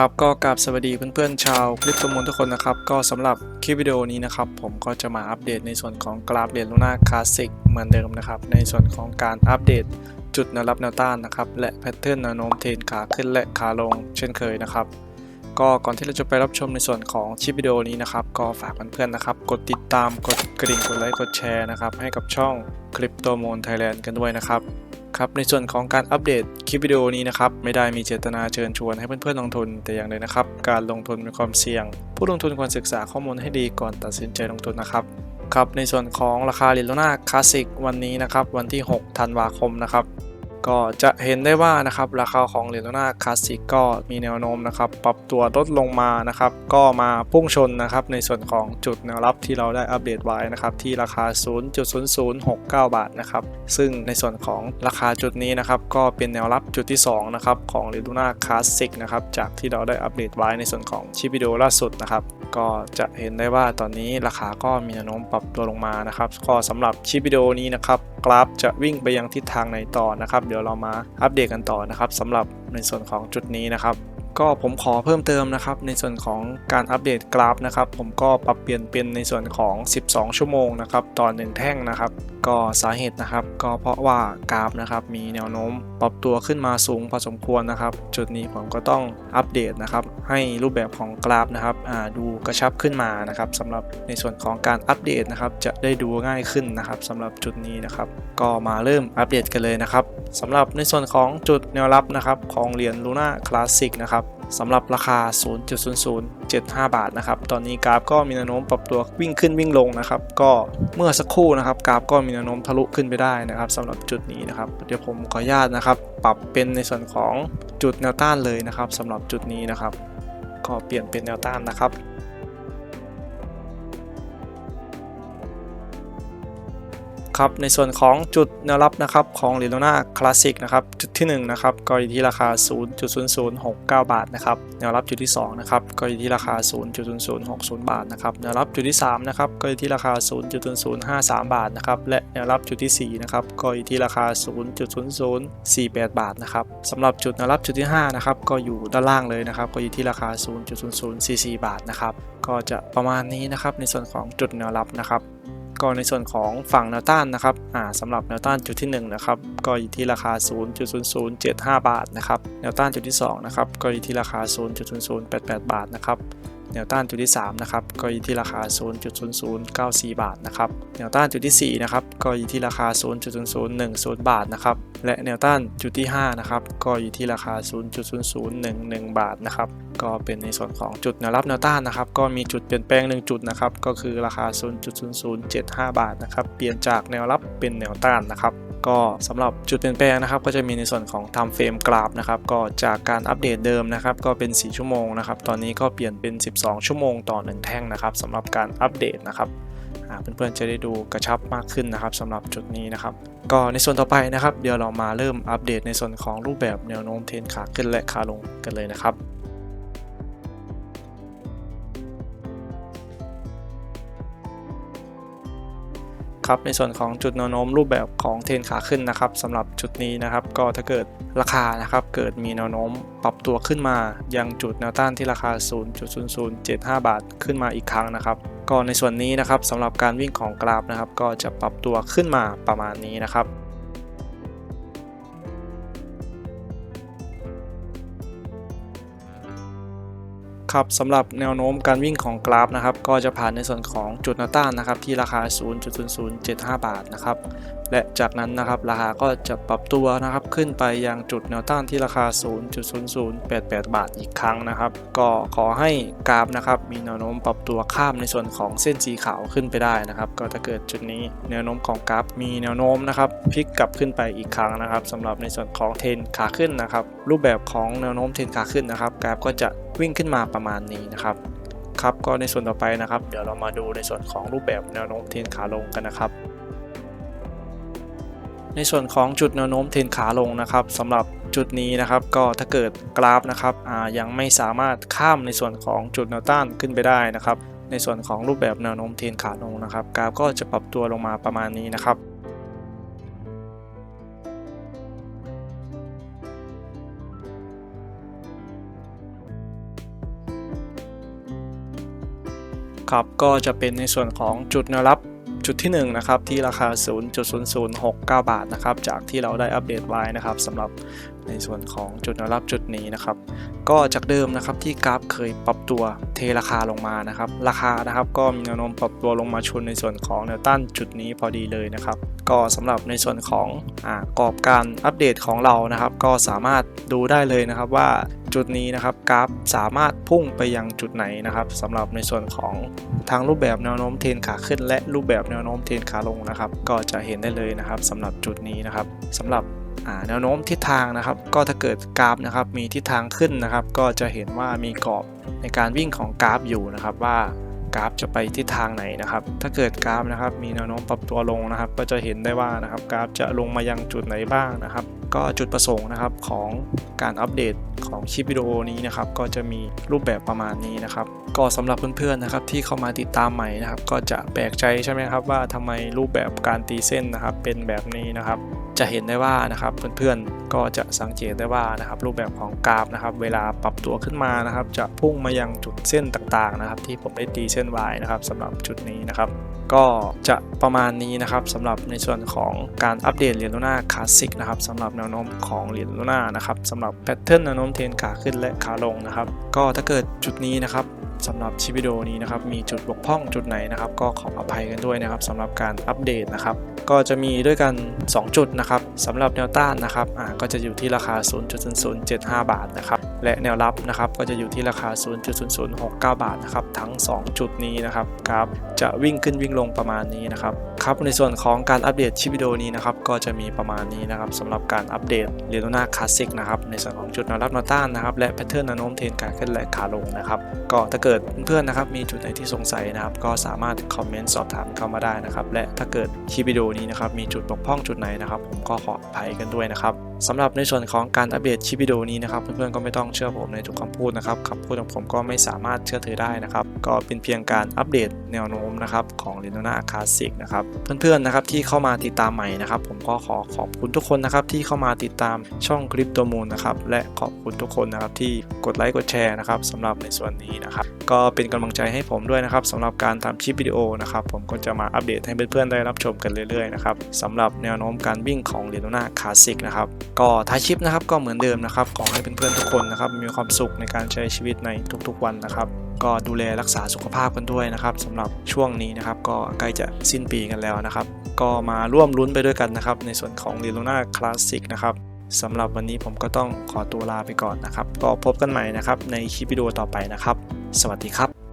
ครับก็กราบสวัสดีเพื่อนๆชาวคลิปประมวลทุกคนนะครับ ก็สำหรับคลิปวิดีโอนี้นะครับ ผมก็จะมาอัปเดตในส่วนของกราฟเหรียญลูน่าคลาสสิกเหมือนเดิมนะครับ ในส่วนของการอัปเดตจุดแนวรับแนวต้านนะครับ และแพทเทิร์นแนวโน้มเทรนขาขึ้นและขาลงเช่นเคยนะครับ ก็ก่อนที่เราจะไปรับชมในส่วนของคลิปวิดีโอนี้นะครับ ก็ฝากเพื่อนๆนะครับ กดติดตามกดกระดิ่งกดไลค์กดแชร์นะครับให้กับช่องคลิปโตโมนไทยแลนด์กันด้วยนะครับ ครับในส่วนของการอัปเดตคลิปวิดีโอนี้นะครับไม่ได้มีเจตนาเชิญชวนให้เพื่อนๆลงทุนแต่อย่างใดนะครับ การลงทุนมีความเสี่ยง ผู้ลงทุนควรศึกษาข้อมูลให้ดีก่อนตัดสินใจลงทุนนะครับครับในส่วนของราคาเหรียญโลน่าคลาสสิกวันนี้นะครับวันที่ 6 ธันวาคมนะครับ ก็จะเห็นได้ว่านะครับราคาของเหรียญโลน่าคลาสสิกก็มีแนวโน้มนะครับปรับตัวลดลงมานะครับก็มาพุ่งชนนะครับในส่วนของจุดแนวรับที่เราได้อัปเดตไว้นะครับที่ราคา 0.0069 บาทนะครับซึ่งในส่วนของราคาจุดนี้นะครับก็เป็นแนวรับจุดที่2นะครับของเหรียญโลน่าคลาสสิกนะครับจากที่เราได้อัปเดตไว้ในส่วนของชิปวิดีโอล่าสุดนะครับก็จะเห็นได้ว่าตอนนี้ราคาก็มีแนวโน้มปรับตัวลงมานะครับก็สำหรับคลิปวิดีโอนี้นะครับ กราฟจะวิ่งไปยังทิศทางไหนต่อนะครับ เดี๋ยวเรามาอัปเดตกันต่อนะครับสำหรับในส่วนของจุดนี้นะครับ ก็ผมขอเพิ่มเติมนะครับ ในส่วนของการอัปเดตกราฟนะครับ ผมก็ปรับเปลี่ยนเป็นในส่วนของ 12 ชั่วโมงนะครับต่อ1แท่งนะครับ ก็สาเหตุนะครับ ก็เพราะว่ากราฟนะครับมีแนวโน้ม ปรับตัวขึ้นมาสูงพอสมควรนะครับ จุดนี้ผมก็ต้องอัปเดตนะครับ ให้รูปแบบของกราฟนะครับดูกระชับขึ้นมานะครับสำหรับในส่วนของการอัปเดตนะครับ จะได้ดูง่ายขึ้นนะครับสำหรับจุดนี้นะครับ ก็มาเริ่มอัปเดตกันเลยนะครับสำหรับในส่วนของจุดแนวรับนะครับของเหรียญลูน่าคลาสสิกนะครับสำหรับราคา 0.0075 บาทนะครับ ตอนนี้กราฟก็มีแนวโน้มปรับตัววิ่งขึ้นวิ่งลงนะครับ ก็เมื่อสักครู่นะครับกราฟก็มีแนวโน้มทะลุขึ้นไปได้นะครับสำหรับจุดนี้นะครับ เดี๋ยวผมขออนุญาตนะครับ ปรับเป็นในส่วนของจุดแนวต้านเลยนะครับสำหรับจุดนี้นะครับ ก็เปลี่ยนเป็นแนวต้านนะครับ ครับในส่วนของจุดแนวรับนะครับของเหรีโลน่าคลาสสิกนะครับจุดที่1นะครับก็อยู่ที่ราคา 0.0069 บาทนะครับแนวรับจุดที่2นะครับก็อยู่ที่ราคา 0.0060 บาทนะครับแนวรับจุดที่3นะครับก็อยู่ที่ราคา 0.0053 บาทนะครับและแนวรับจุดที่4นะครับก็อยู่ที่ราคา 0.0048 บาทนะครับสำหรับจุดแนวรับจุดที่5นะครับก็อยู่ด้านล่างเลยนะครับก็อยู่ที่ราคา 0.0044 บาทนะครับก็จะประมาณนี้นะครับในส่วนของจุดแนวรับนะครับ ก็ในส่วนของฝั่งแนวต้านนะครับอ่าสำหรับแนวต้านจุดที่1นะครับก็อยู่ที่ราคา 0.0075 บาทนะครับแนวต้านจุดที่2นะครับก็อยู่ที่ราคา 0.0088 บาทนะครับ แนวต้านจุดที่3นะครับก็อยู่ที่ราคา 0.0094 บาทนะครับแนวต้านจุดที่4นะครับก็อยู่ที่ราคา 0.0010 บาทนะครับและแนวต้านจุดที่5นะครับก็อยู่ที่ราคา 0.0011 บาทนะครับก็เป็นในส่วนของจุดแนวรับแนวต้านนะครับ ก็มีจุดเปลี่ยนแปลง 1 จุดนะครับก็คือราคา 0.0075 บาทนะครับเปลี่ยนจากแนวรับเป็นแนวต้านนะครับ ก็สำหรับจุดเปลี่ยนแปลงนะครับ ก็จะมีในส่วนของ time frame กราฟนะครับ ก็จากการอัปเดตเดิมนะครับ ก็เป็น 4 ชั่วโมงนะครับ ตอนนี้ก็เปลี่ยนเป็น 12 ชั่วโมงต่อ 1 แท่งนะครับสำหรับการอัปเดตนะครับเพื่อนๆจะได้ดูกระชับมากขึ้นนะครับสำหรับจุดนี้นะครับ ก็ในส่วนต่อไปนะครับ เดี๋ยวเรามาเริ่มอัปเดตในส่วนของรูปแบบแนวโน้มเทรนขาขึ้นและขาลงกันเลยนะครับ ครับในส่วนของจุดแนวโน้มรูปแบบของเทนขาขึ้นนะครับสำหรับจุดนี้นะครับก็ถ้าเกิดราคานะครับเกิดมีแนวโน้มปรับตัวขึ้นมายังจุดแนวต้านที่ราคา 0.0075 บาทขึ้นมาอีกครั้งนะครับก็ในส่วนนี้นะครับสำหรับการวิ่งของกราฟนะครับก็จะปรับตัวขึ้นมาประมาณนี้นะครับ ครับสำหรับแนวโน้มการวิ่งของกราฟนะครับก็จะผ่านในส่วนของจุดนวต้านนะครับที่ราคา 0.0075 บาทนะครับและจากนั้นนะครับราคาก็จะปรับตัวนะครับขึ้นไปยังจุดแนวต้านที่ราคา 0.0088 บาทอีกครั้งนะครับ ก็ขอให้กราฟนะครับมีแนวโน้มปรับตัวข้ามในส่วนของเส้นสีขาวขึ้นไปได้นะครับ ก็ถ้าเกิดจุดนี้แนวโน้มของกราฟมีแนวโน้มนะครับพลิกกลับขึ้นไปอีกครั้งนะครับสำหรับในส่วนของเทรนขาขึ้นนะครับรูปแบบของแนวโน้มเทรนขาขึ้นนะครับกราฟก็จะ วิ่งขึ้นมาประมาณนี้นะครับครับก็ในส่วนต่อไปนะครับ เดี๋ยวเรามาดูในส่วนของรูปแบบแนวโน้มเทรนขาลงกันนะครับ ในส่วนของจุดแนวโน้มเทรนขาลงนะครับสำหรับจุดนี้นะครับ ก็ถ้าเกิดกราฟนะครับยังไม่สามารถข้ามในส่วนของจุดแนวต้านขึ้นไปได้นะครับ ในส่วนของรูปแบบแนวโน้มเทรนขาลงนะครับ กราฟก็จะปรับตัวลงมาประมาณนี้นะครับ ครับก็จะเป็นในส่วนของจุดแนวรับ จุดที่1นงนะครับที่ราคา 0.0069 บาทนะครับจากที่เราได้อัปเดตไว้นะครับสำหรับในส่วนของจุดแนวรับจุดนี้นะครับ ก็จากเดิมนะครับที่กราฟเคยปรับตัวเทราคาลงมานะครับ ราคานะครับก็มีแนวโน้มปรับตัวลงมาชนในส่วนของแนวต้านจุดนี้พอดีเลยนะครับ ก็สำหรับในส่วนของอกรอบการอัปเดตของเรานะครับ ก็สามารถดูได้เลยนะครับว่าจุดนี้นะครับกราฟสามารถพุ่งไปยังจุดไหนนะครับสำหรับในส่วนของทางรูปแบบแนวโน้มเทรนขาขึ้น และรูปแบบแนแนวโน้มเทรนขาลงนะครับ ก็จะเห็นได้เลยนะครับสำหรับจุดนี้นะครับสำหรับแนวโน้มทิศทางนะครับ ก็ถ้าเกิดกราฟนะครับมีทิศทางขึ้นนะครับ ก็จะเห็นว่ามีกรอบในการวิ่งของกราฟอยู่นะครับว่ากราฟจะไปทิศทางไหนนะครับ ถ้าเกิดกราฟนะครับมีแนวโน้มปรับตัวลงนะครับ ก็จะเห็นได้ว่านะครับกราฟจะลงมายังจุดไหนบ้างนะครับ ก็จุดประสงค์นะครับของการอัปเดตของคลิปวิดีโอนี้นะครับ ก็จะมีรูปแบบประมาณนี้นะครับ ก็สำหรับเพื่อนๆนะครับที่เข้ามาติดตามใหม่นะครับ ก็จะแปลกใจใช่ไหมครับว่าทำไมรูปแบบการตีเส้นนะครับ เป็นแบบนี้นะครับ จะเห็นได้ว่านะครับเพื่อนๆก็จะสังเกตได้ว่านะครับรูปแบบของกราฟนะครับเวลาปรับตัวขึ้นมานะครับจะพุ่งมายังจุดเส้นต่างๆนะครับที่ผมได้ตีเส้นไว้นะครับสำหรับจุดนี้นะครับก็จะประมาณนี้นะครับสำหรับในส่วนของการอัปเดตเหรียญลูน่าคลาสสิกนะครับสำหรับแนวโน้มของเหรียญลูน่านะครับสำหรับแพทเทิร์นแนวโน้มเทรนขาขึ้นและขาลงนะครับก็ถ้าเกิดจุดนี้นะครับ สำหรับชิปวิดีโอนี้นะครับมีจุดบกพร่องจุดไหนนะครับ ก็ขออภัยกันด้วยนะครับสำหรับการอัปเดตนะครับ ก็จะมีด้วยกัน 2 จุดนะครับสำหรับแนวต้านนะครับอ่าก็จะอยู่ที่ราคา 0.0075 บาทนะครับและแนวรับนะครับก็จะอยู่ที่ราคา 0.0069 บาทนะครับทั้ง 2 จุดนี้นะครับกราฟจะวิ่งขึ้นวิ่งลงประมาณนี้นะครับ ครับในส่วนของการอัปเดตชิปวิดีโอนี้นะครับก็จะมีประมาณนี้นะครับสำหรับการอัปเดตเรโนนาคลาสสิกนะครับในส่วนของจุดแนวรับแนวต้านนะครับและแพทเทิร์นแนวโน้มเทรนกาขึ้นและขาลงนะครับก็ถ้าเกิดเพื่อนๆนะครับมีจุดไหนที่สงสัยนะครับก็สามารถคอมเมนต์สอบถามเข้ามาได้นะครับและถ้าเกิดคลิปวิดีโอนี้นะครับมีจุดบกพร่องจุดไหนนะครับ ผมก็ขออภัยกันด้วยนะครับสำหรับในส่วนของการอัปเดตคลิปวิดีโอนี้นะครับเพื่อนๆก็ไม่ต้องเชื่อผมในทุกคำพูดนะครับคำพูดของผมก็ไม่สามารถเชื่อถือได้นะครับก็เป็นเพียงการอัปเดตแนวโน้มนะครับของลิโนนาคลาสสิกนะครับเพื่อนๆนะครับที่เข้ามาติดตามใหม่นะครับผมก็ขอขอบคุณทุกคนนะครับที่เข้ามาติดตามช่องคลิปตัวมูลนะครับและขอบคุณทุกคนนะครับที่กดไลค์กดแชร์นะครับสำหรับในส่วนนี้นะครับก็เป็นกำลังใจให้ผมด้วยนะครับสำหรับการทำคลิปวิดีโอนะครับผมก็จะมาอัปเดตให้เพื่อนๆได้รับชมกันเรื่อยๆนะครับสำหรับแนวโน้มการวิ่งของเรโนนาคาสิกนะครับก็ท้ายคลิปนะครับก็เหมือนเดิมนะครับขอให้เพื่อนๆทุกคนนะครับมีความสุขในการใช้ชีวิตในทุกๆวันนะครับ ก็ดูแลรักษาสุขภาพกันด้วยนะครับสำหรับช่วงนี้นะครับก็ใกล้จะสิ้นปีกันแล้วนะครับ ก็มาร่วมลุ้นไปด้วยกันนะครับในส่วนของ l ีโ n นาคลาสสิกนะครับสำหรับวันนี้ผมก็ต้องขอตัวลาไปก่อนนะครับ ก็พบกันใหม่นะครับในคลิปวิดีโอต่อไปนะครับ สวัสดีครับ